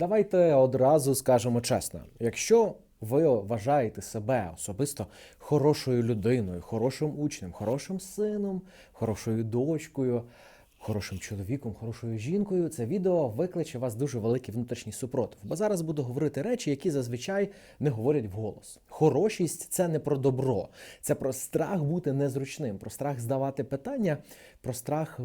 Давайте одразу скажемо чесно: якщо ви вважаєте себе особисто хорошою людиною, хорошим учнем, хорошим сином, хорошою дочкою, хорошим чоловіком, хорошою жінкою, це відео викличе вас дуже великий внутрішній супротив. Бо зараз буду говорити речі, які зазвичай не говорять вголос. Хорошість це не про добро, це про страх бути незручним, про страх здавати питання, про страх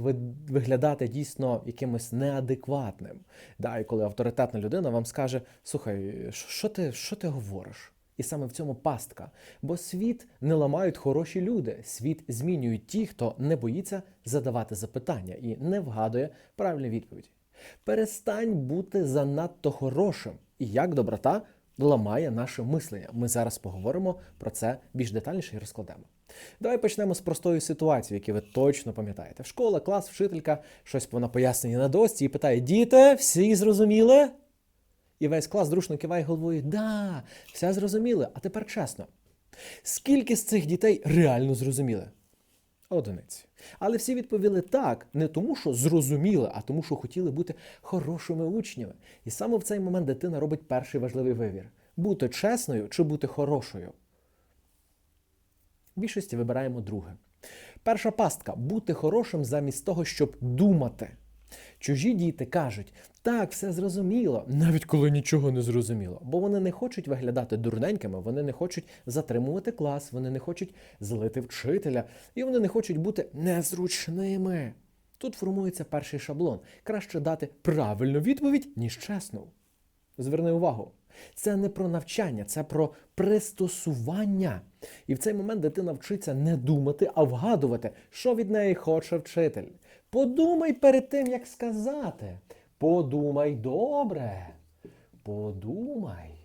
виглядати дійсно якимось неадекватним. Да, і коли авторитетна людина вам скаже: слухай, що ти, що ти говориш? І саме в цьому пастка. Бо світ не ламають хороші люди. Світ змінюють ті, хто не боїться задавати запитання і не вгадує правильні відповіді. Перестань бути занадто хорошим. І як доброта ламає наше мислення. Ми зараз поговоримо про це більш детальніше і розкладемо. Давай почнемо з простої ситуації, яку ви точно пам'ятаєте. Школа, клас, вчителька, щось вона пояснює на дошці і питає: Діти, всі зрозуміли? І весь клас дружно киває головою: Да, все зрозуміли. А тепер чесно. Скільки з цих дітей реально зрозуміли? Одиниці. Але всі відповіли так, не тому, що зрозуміли, а тому, що хотіли бути хорошими учнями. І саме в цей момент дитина робить перший важливий вибір: бути чесною чи бути хорошою. В більшості вибираємо друге. Перша пастка бути хорошим замість того, щоб думати. Чужі діти кажуть, так, все зрозуміло, навіть коли нічого не зрозуміло. Бо вони не хочуть виглядати дурненькими, вони не хочуть затримувати клас, вони не хочуть злити вчителя, і вони не хочуть бути незручними. Тут формується перший шаблон. Краще дати правильну відповідь, ніж чесну. Зверни увагу. Це не про навчання, це про пристосування. І в цей момент дитина вчиться не думати, а вгадувати, що від неї хоче вчитель. Подумай перед тим, як сказати. Подумай добре. Подумай.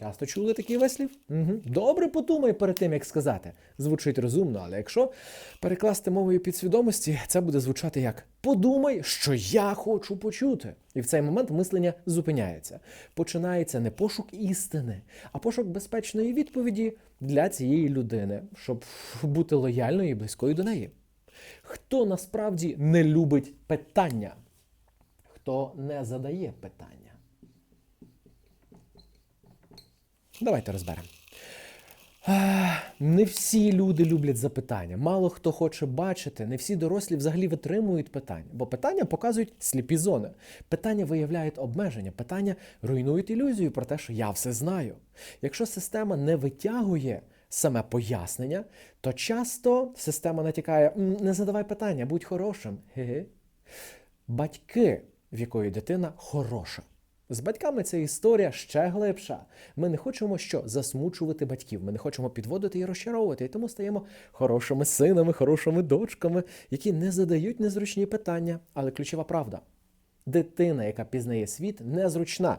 Часто чули такий вислів? Угу. Добре подумай перед тим, як сказати. Звучить розумно, але якщо перекласти мовою підсвідомості, це буде звучати як подумай, що я хочу почути. І в цей момент мислення зупиняється. Починається не пошук істини, а пошук безпечної відповіді для цієї людини, щоб бути лояльною і близькою до неї. Хто насправді не любить питання? Хто не задає питання? Давайте розберемо. Не всі люди люблять запитання. Мало хто хоче бачити, не всі дорослі взагалі витримують питання, бо питання показують сліпі зони. Питання виявляють обмеження, питання руйнують ілюзію про те, що я все знаю. Якщо система не витягує саме пояснення, то часто система натякає: не задавай питання, будь хорошим. Ге-ге. Батьки, в якої дитина хороша. З батьками ця історія ще глибша. Ми не хочемо що засмучувати батьків. Ми не хочемо підводити і розчаровувати. І тому стаємо хорошими синами, хорошими дочками, які не задають незручні питання. Але ключова правда: дитина, яка пізнає світ, незручна.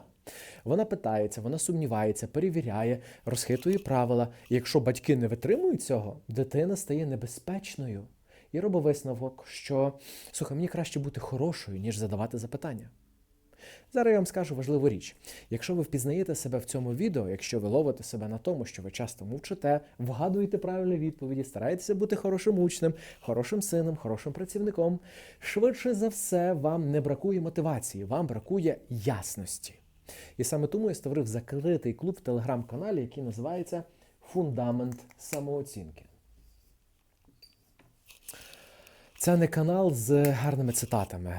Вона питається, вона сумнівається, перевіряє, розхитує правила. І якщо батьки не витримують цього, дитина стає небезпечною. І робить висновок, що слухай, мені краще бути хорошою, ніж задавати запитання. Зараз я вам скажу важливу річ. Якщо ви впізнаєте себе в цьому відео, якщо ви ловите себе на тому, що ви часто мовчите, вгадуєте правильні відповіді, стараєтеся бути хорошим учнем, хорошим сином, хорошим працівником, швидше за все, вам не бракує мотивації, вам бракує ясності. І саме тому я створив закритий клуб в телеграм-каналі, який називається Фундамент самооцінки. Це не канал з гарними цитатами.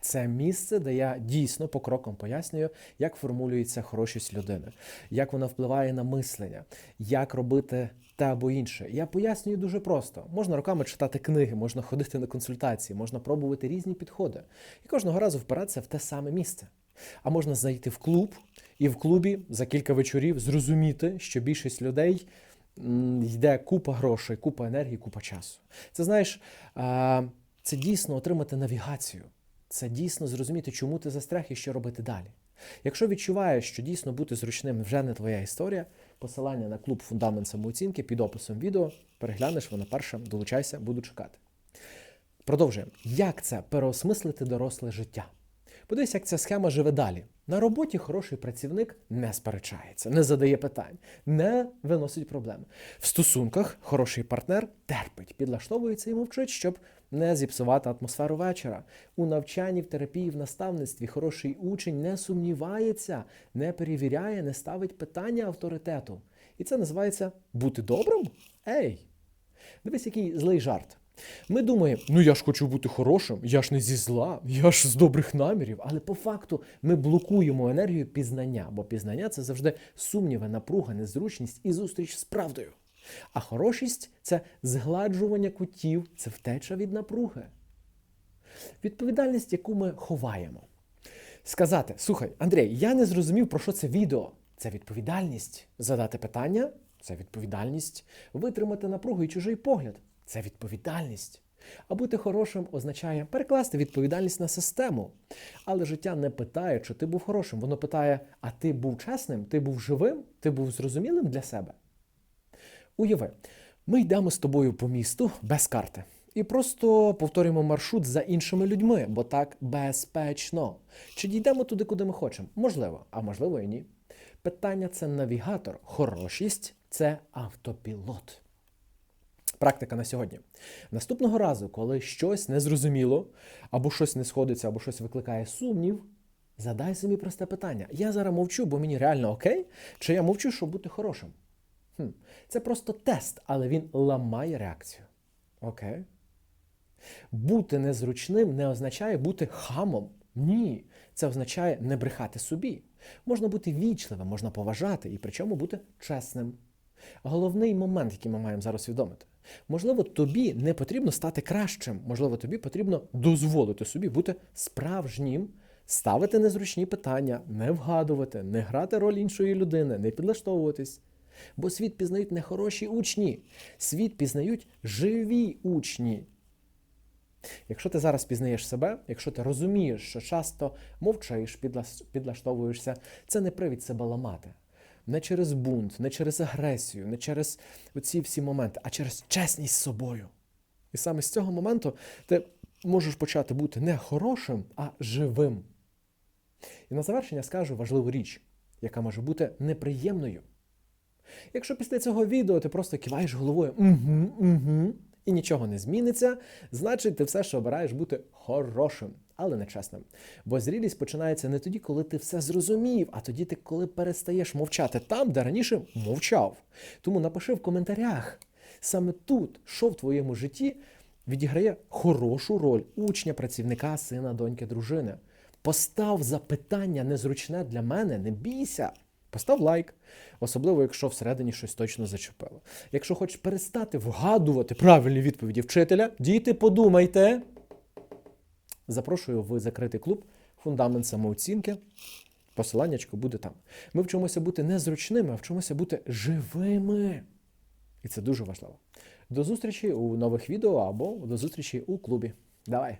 Це місце, де я дійсно по крокам пояснюю, як формулюється хорошість людини, як вона впливає на мислення, як робити те або інше. Я пояснюю дуже просто. Можна роками читати книги, можна ходити на консультації, можна пробувати різні підходи і кожного разу впиратися в те саме місце. А можна зайти в клуб і в клубі за кілька вечорів зрозуміти, що більшість людей йде купа грошей, купа енергії, купа часу. Це знаєш, це дійсно отримати навігацію. Це дійсно зрозуміти, чому ти застряг і що робити далі. Якщо відчуваєш, що дійсно бути зручним вже не твоя історія, посилання на клуб фундамент самооцінки під описом відео, переглянеш воно першим, долучайся, буду чекати. Продовжуємо. Як це переосмислити доросле життя? Подивись, як ця схема живе далі. На роботі хороший працівник не сперечається, не задає питань, не виносить проблеми. В стосунках хороший партнер терпить, підлаштовується і мовчить, щоб не зіпсувати атмосферу вечора. У навчанні, в терапії, в наставництві хороший учень не сумнівається, не перевіряє, не ставить питання авторитету. І це називається бути добрим? Ей! Дивись, який злий жарт. Ми думаємо, ну я ж хочу бути хорошим, я ж не зі зла, я ж з добрих намірів. Але по факту ми блокуємо енергію пізнання, бо пізнання це завжди сумніви, напруга, незручність і зустріч з правдою. А хорошість це згладжування кутів, це втеча від напруги. Відповідальність, яку ми ховаємо. Сказати: слухай, Андрій, я не зрозумів, про що це відео. Це відповідальність. Задати питання це відповідальність. Витримати напругу і чужий погляд це відповідальність. А бути хорошим означає перекласти відповідальність на систему. Але життя не питає, чи ти був хорошим. Воно питає: а ти був чесним, ти був живим, ти був зрозумілим для себе. Уяви, ми йдемо з тобою по місту без карти. І просто повторюємо маршрут за іншими людьми, бо так безпечно. Чи дійдемо туди, куди ми хочемо? Можливо, а можливо і ні. Питання це навігатор. Хорошість це автопілот. Практика на сьогодні. Наступного разу, коли щось незрозуміло, або щось не сходиться, або щось викликає сумнів, задай собі просте питання. Я зараз мовчу, бо мені реально окей, чи я мовчу, щоб бути хорошим? Хм. Це просто тест, але він ламає реакцію. Окей. Бути незручним не означає бути хамом. Ні. Це означає не брехати собі. Можна бути вічливим, можна поважати і причому бути чесним. Головний момент, який ми маємо зараз усвідомити. Можливо, тобі не потрібно стати кращим, можливо, тобі потрібно дозволити собі бути справжнім, ставити незручні питання, не вгадувати, не грати роль іншої людини, не підлаштовуватись. Бо світ пізнають не хороші учні, світ пізнають живі учні. Якщо ти зараз пізнаєш себе, якщо ти розумієш, що часто мовчаєш, підлаштовуєшся, це не привід себе ламати. Не через бунт, не через агресію, не через оці всі моменти, а через чесність з собою. І саме з цього моменту ти можеш почати бути не хорошим, а живим. І на завершення скажу важливу річ, яка може бути неприємною. Якщо після цього відео ти просто киваєш головою угу, угу, і нічого не зміниться, значить ти все ж обираєш бути хорошим, але не чесним. Бо зрілість починається не тоді, коли ти все зрозумів, а тоді, ти, коли перестаєш мовчати там, де раніше мовчав. Тому напиши в коментарях саме тут, що в твоєму житті відіграє хорошу роль учня, працівника, сина, доньки, дружини. Постав запитання незручне для мене, не бійся. Постав лайк, особливо якщо всередині щось точно зачепило. Якщо хочеш перестати вгадувати правильні відповіді вчителя, діти, подумайте. Запрошую в закритий клуб Фундамент самооцінки. Посиланнячко буде там. Ми вчимося бути незручними, а вчимося бути живими. І це дуже важливо. До зустрічі у нових відео або до зустрічі у клубі. Давай!